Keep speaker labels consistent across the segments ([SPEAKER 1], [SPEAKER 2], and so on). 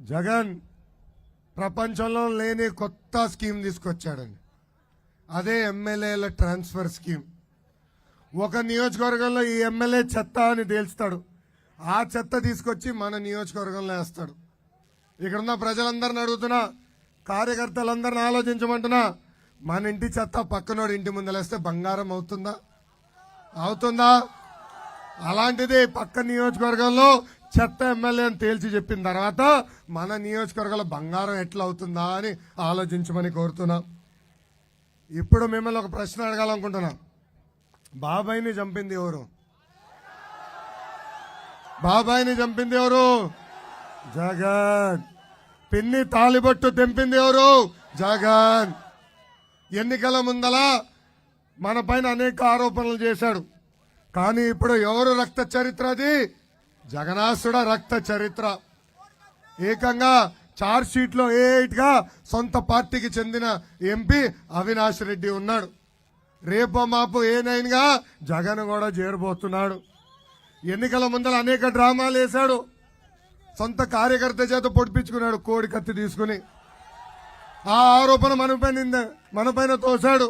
[SPEAKER 1] జగన్ ప్రపంచంలో లేని కొత్త స్కీమ్ తీసుకొచ్చాడండి. అదే ఎమ్మెల్యేల ట్రాన్స్ఫర్ స్కీమ్. ఒక నియోజకవర్గంలో ఈ ఎమ్మెల్యే చెత్త అని తేల్స్తాడు ఆ చెత్త తీసుకొచ్చి మన నియోజకవర్గంలో వేస్తాడు. ఇక్కడున్న ప్రజలందరిని అడుగుతున్నా కార్యకర్తలందరిని ఆలోచించమంటున్నా మన ఇంటి చెత్త పక్కనోడి ఇంటి ముందలేస్తే బంగారం అవుతుందా? అవుతుందా? అలాంటిది పక్క నియోజకవర్గంలో చెత్త ఎమ్మెల్యే అని తేల్చి చెప్పిన తర్వాత మన నియోజకవర్గంలో బంగారం ఎట్లా అవుతుందా అని ఆలోచించమని కోరుతున్నా. ఇప్పుడు మిమ్మల్ని ఒక ప్రశ్న అడగాలనుకుంటున్నా. బాబాయిని చంపింది ఎవరు? బాబాయిని చంపింది ఎవరు? జగన్. పిన్ని తాలిబొట్టు తెంపింది ఎవరు? జగన్. ఎన్నికల ముందల మన పైన అనేక ఆరోపణలు చేశాడు. కానీ ఇప్పుడు ఎవరు రక్త చరిత్ర అది? జగనాసుడ రక్త చరిత్ర. ఏకంగా చార్జ్ షీట్లో ఎయిట్గా సొంత పార్టీకి చెందిన ఎంపీ అవినాష్ రెడ్డి ఉన్నాడు. రేపో మాపు ఏ నైన్గా జగన్ కూడా చేరబోతున్నాడు. ఎన్నికల ముందర అనేక డ్రామాలు వేశాడు. సొంత కార్యకర్త చేత పొడిపించుకున్నాడు కోడి కత్తి తీసుకుని. ఆ ఆరోపణ మనపైన మనపైన తోశాడు.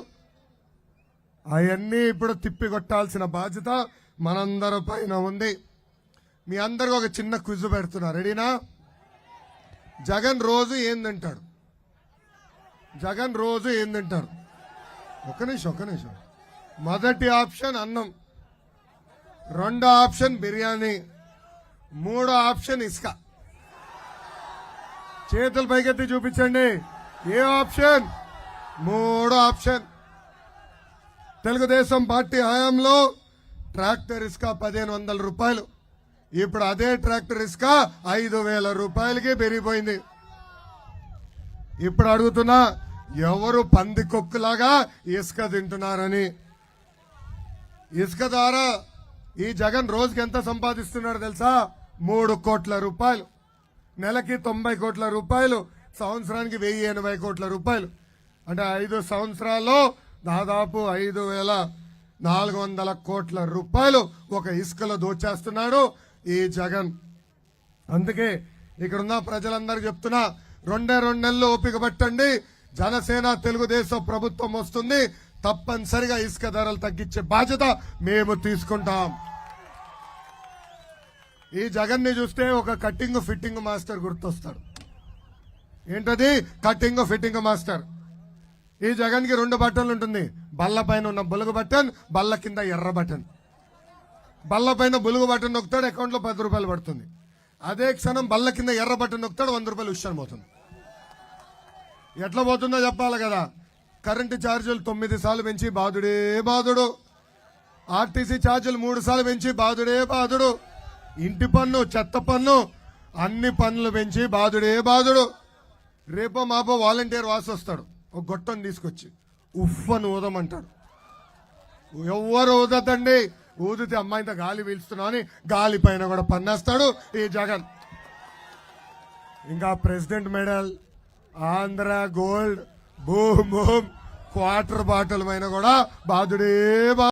[SPEAKER 1] అవన్నీ ఇప్పుడు తిప్పికొట్టాల్సిన బాధ్యత మనందరి పైన ఉంది. మీ అందరికి ఒక చిన్న క్విజ్ పెడుతున్నా. రెడీనా జగన్ రోజు ఏం తింటాడు? జగన్ రోజు ఏం తింటాడు? ఒక నిమిషం ఒక నిమిషం. మొదటి ఆప్షన్ అన్నం రెండో ఆప్షన్ బిర్యానీ మూడో ఆప్షన్ ఇసుక. చేతులు పైకెత్తి చూపించండి. ఏ ఆప్షన్? మూడో ఆప్షన్. తెలుగుదేశం పార్టీ హయాంలో ట్రాక్టర్ ఇసుక పదిహేను వందల రూపాయలు. ఇప్పుడు అదే ట్రాక్టర్ ఇసుక ఐదు వేల రూపాయలకి పెరిగిపోయింది. ఇప్పుడు అడుగుతున్నా ఎవరు పంది కొక్కులాగా ఇసుక తింటున్నారని? ఇసుక ద్వారా ఈ జగన్ రోజుకి ఎంత సంపాదిస్తున్నాడు తెలుసా? మూడు కోట్ల రూపాయలు. నెలకి తొంభై కోట్ల రూపాయలు సంవత్సరానికి వెయ్యి ఎనభై కోట్ల రూపాయలు. అంటే ఐదు సంవత్సరాల్లో దాదాపు ఐదు వేల నాలుగు వందల కోట్ల రూపాయలు ఒక ఇసుకలో దోచేస్తున్నాడు. ఈ జగన్. అందుకే ఇక్కడున్న ప్రజలందరూ చెప్తున్నా రెండే రెండు నెలలు ఓపిక పట్టండి. జనసేన తెలుగుదేశం ప్రభుత్వం వస్తుంది. తప్పనిసరిగా ఇసుక ధరలు తగ్గించే బాధ్యత మేము తీసుకుంటాం. ఈ జగన్ని చూస్తే ఒక కటింగ్ ఫిట్టింగ్ మాస్టర్ గుర్తొస్తాడు. ఏంటది? Cutting fitting master. ఈ జగన్కి రెండు బటన్లు ఉంటుంది. బల్ల పైన ఉన్న బులుగు బటన్ బల్ల కింద ఎర్ర బటన్. బల్ల పైన బులుగు బటన్ నొక్కుతాడు అకౌంట్లో పది రూపాయలు పడుతుంది. అదే క్షణం బల్ల కింద ఎర్ర బటన్ నొక్కుతాడు వంద రూపాయలు విషయం పోతుంది. ఎట్లా పోతుందో చెప్పాలి కదా. కరెంటు ఛార్జీలు తొమ్మిది సార్లు పెంచి బాధుడే బాధుడు ఆర్టీసీ ఛార్జీలు మూడు సార్లు పెంచి బాధుడే బాధుడు ఇంటి పన్ను చెత్త పన్ను అన్ని పన్నులు పెంచి బాధుడే బాధుడు రేపో మాపో వాలంటీర్ వాసి వస్తాడు. ఒక గొట్టం తీసుకొచ్చి ఉఫ్ అని ఊదమంటాడు. ఎవరు ఊదతండి? ఊదితే అమ్మాయితో గాలి పీల్చుతున్నామని గాలి పైన కూడా పన్నేస్తాడు ఈ జగన్. ఇంకా president medal Andhra gold boom boom quarter bottle పైన కూడా బాధుడే బా